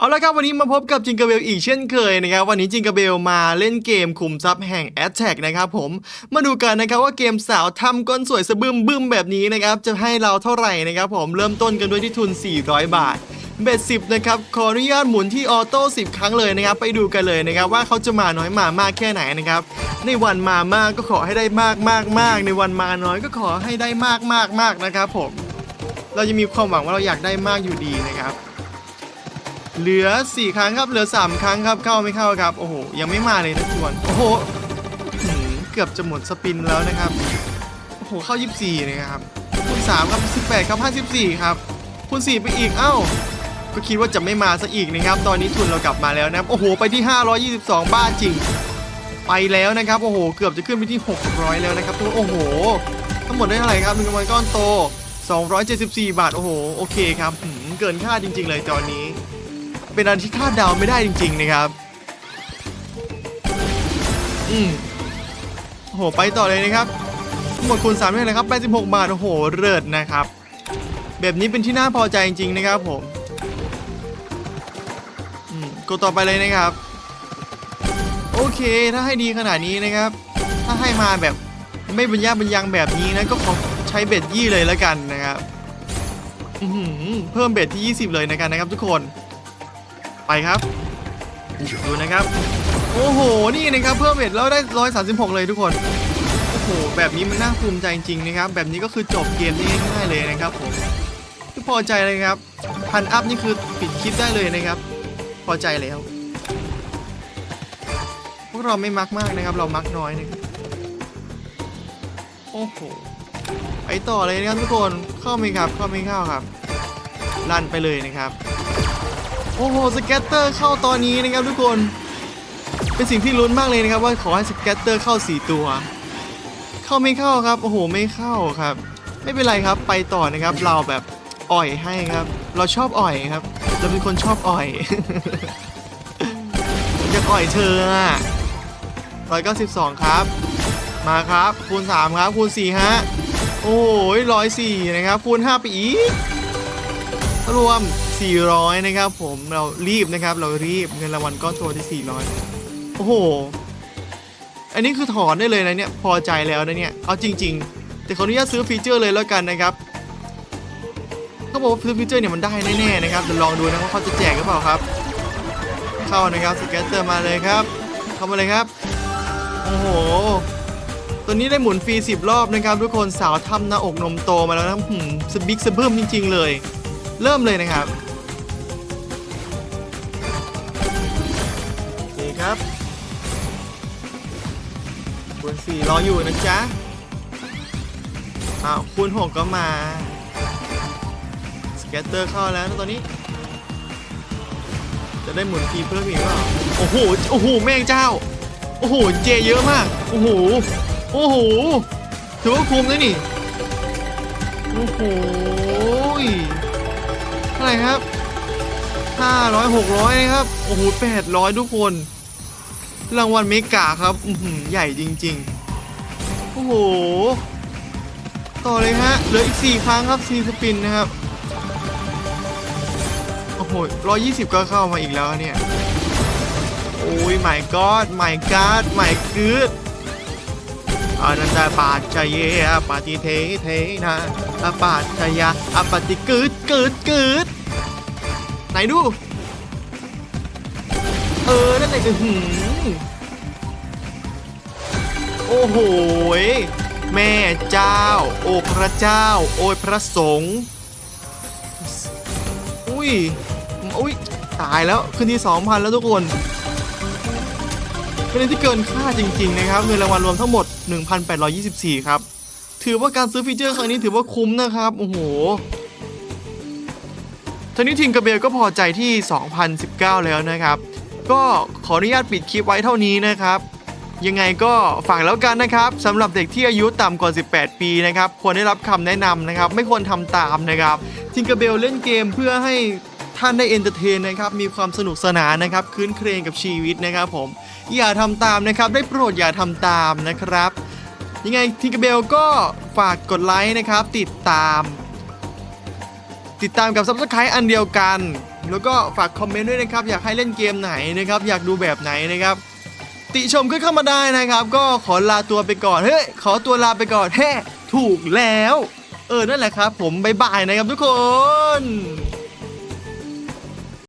เอาละครับวันนี้มาพบกับจิงกร์เบลอีกเช่นเคยนะครับวันนี้จิงกร์เบลมาเล่นเกมขุมทรัพย์แห่งแอดแท็กนะครับผมมาดูกันนะครับว่าเกมสาวทำก้นสวยสะบึมบึ้มแบบนี้นะครับจะให้เราเท่าไหร่นะครับผมเริ่มต้นกันด้วยที่ทุน 400 บาทเบ็ดสิบนะครับขออนุญาตหมุนที่ออโต้10 ครั้งเลยนะครับไปดูกันเลยนะครับว่าเขาจะมาน้อยมามากแค่ไหนนะครับในวันมามากก็ขอให้ได้มากมากมากในวันมาน้อยก็ขอให้ได้มากมากมากนะครับผมเราจะมีความหวังว่าเราอยากได้มากอยู่ดีนะครับ เหลือ 4 ครั้งครับเหลือ 3 ครั้งครับเข้าไม่เข้าครับโอ้โหยังไม่มาเลยนะทวนโอ้โหเกือบจะหมดสปินแล้วนะครับโอ้โหเข้า 24นะครับคูณ3ครับ18ครับ54ครับคูณ4ไปอีกเอ้าก็คิดว่าจะไม่มาซะอีกนะครับ ตอนนี้ทุนเรากลับมาแล้วนะครับโอ้โหไปที่ 522 บ้าจริง ไปแล้วนะครับโอ้โหเกือบจะขึ้นไปที่ 600 แล้วนะครับทุกคนโอ้โห ทั้งหมดได้เท่าไหร่ครับเป็นกำไรก้อนโต 274 บาทโอ้โหโอเคครับหืมเกินคาจริง ๆ เลยตอนนี้ เป็นอะไรที่คาดเดาไม่ได้จริง ๆ นะครับ อืมโอ้โห ไปต่อเลยนะครับ หมดคูณ3ได้เลยครับ86บาท โอ้โห เลิศนะครับ แบบนี้เป็นที่น่าพอใจจริง ๆ นะครับผมอืมกดต่อไปเลยนะครับ โอเค ถ้าให้ดีขนาดนี้นะครับ ถ้าให้มาแบบไม่บรรยาบรรยังแบบนี้นะ ก็ขอใช้เบ็ดยี่เลยแล้วกันนะครับอือเพิ่มเบ็ดที่ 20 เลยนะกันนะครับทุกคน ไปครับ ดูนะครับ โอ้โห นี่นะครับเพิ่มเบ็ดแล้วได้ 136 เลยทุกคน โอ้โห แบบนี้มันน่าภูมิใจจริงๆนะครับ แบบนี้ก็คือจบเกมได้ง่ายๆเลยนะครับผมคือพอใจเลยครับ พันอัพนี่คือปิดคลิปได้เลยนะครับ พอใจแล้ว พวกเราไม่มักมากนะครับ เรามักน้อยนะครับโอ้โห ไปต่อเลยนะครับทุกคน เข้าไหมครับ เข้าไม่เข้าครับ ลั่นไปเลยนะครับ โอ้โหสแกตเตอร์เข้าตอนนี้นะครับทุกคน เป็นสิ่งที่ลุ้นมากเลยนะครับ ว่าขอให้สแกตเตอร์เข้า 4 ตัว เข้าไม่เข้าครับ โอ้โหไม่เข้าครับ ไม่เป็นไรครับไปต่อนะครับ เราแบบอ่อยให้ครับ เราชอบอ่อยครับ เราเป็นคนชอบอ่อยอยากอ่อยเธออะร้อยเก้าสิบสองครับ มาครับคูณ3ครับคูณ4ฮะโอ้ยร้อยสี่นะครับคูณ5ไปอีก รวม 400 นะครับผมเรารีบนะครับ เรารีบเงินรางวัลก้อนโตที่ 400 โอ้โห อันนี้คือถอนได้เลยนะเนี่ย พอใจแล้วนะเนี่ย เอาจริง ๆ แต่ขออนุญาตซื้อฟีเจอร์เลยแล้วกันนะครับเขาบอกว่าซื้อฟีเจอร์เนี่ยมันได้แน่ๆนะครับเดี๋ยวลองดูนะว่าเขาจะแจกหรือเปล่าครับ เข้านะครับสแกตเตอร์มาเลยครับ เข้ามาเลยครับ โอ้โหตัวนี้ได้หมุนฟรี 10 รอบนะครับทุกคนสาวทำหน้าอกนมโตมาแล้วนะหืมสบิ๊กสะเบิ่มจริง ๆ เลย เริ่มเลยนะครับโอเคครับคูณ4รออยู่นะจ๊ะอ้าวคูณ6ก็มาสเก็ตเตอร์เข้าแล้วนะตอนนี้ จะได้หมุนฟรีเพิ่มอีกเปล่าโอ้โหโอ้โหแม่งเจ้า โอ้โหเจเยอะมาก โอ้โหโอ้โหถือว่าคุ้มนะนี่โอ้โห เท่าไหร่ครับ500 600นะครับ โอ้โห800ทุกคน รางวัลเมกาครับอือหือใหญ่จริง ๆ โอ้โห ต่อเลยฮะ เหลืออีก4ครั้งครับ4สปินนะครับ โอ้โห120ก็เข้ามาอีกแล้วเนี่ย โอ้ย my god my god my god อานันตาปาจเยอปาติเทเทนะอปาจยาอปาติกึดกึดกึด ไหนดู เออ นั่นแหละอือหือโอ้โหแม่เจ้า โอ้พระเจ้า โอ้ยพระสงฆ์อุ้ยอุ้ยตายแล้วขึ้นที่2,000 แล้วทุกคนเป็นที่เกินค่าจริง ๆ นะครับ เงินรางวัลรวมทั้งหมด 1,824 ครับ ถือว่าการซื้อฟีเจอร์ครั้งนี้ถือว่าคุ้มนะครับ โอ้โห ทีนี้ทิงกระเบลก็พอใจที่ 2019 แล้วนะครับ ก็ขออนุญาตปิดคลิปไว้เท่านี้นะครับ ยังไงก็ฝากแล้วกันนะครับสำหรับเด็กที่อายุต่ำกว่า 18 ปีนะครับ ควรได้รับคำแนะนำนะครับ ไม่ควรทำตามนะครับทิงกระเบลเล่นเกมเพื่อให้ท่านได้เอนเตอร์เทนนะครับมีความสนุกสนานนะครับคืนเครงกับชีวิตนะครับผมอย่าทำตามนะครับ ได้โปรดอย่าทำตามนะครับ ยังไงทิงกร์เบลก็ฝากกดไลค์นะครับ ติดตาม ติดตามกับ Subscribe อันเดียวกัน แล้วก็ฝากคอมเมนต์ด้วยนะครับ อยากให้เล่นเกมไหนนะครับ อยากดูแบบไหนนะครับ ติชมก็เข้ามาได้นะครับ ก็ขอลาตัวไปก่อน เฮ้ย ขอตัวลาไปก่อนแฮ้ถูกแล้ว เออ นั่นแหละครับ ผมบายบายนะครับทุกคน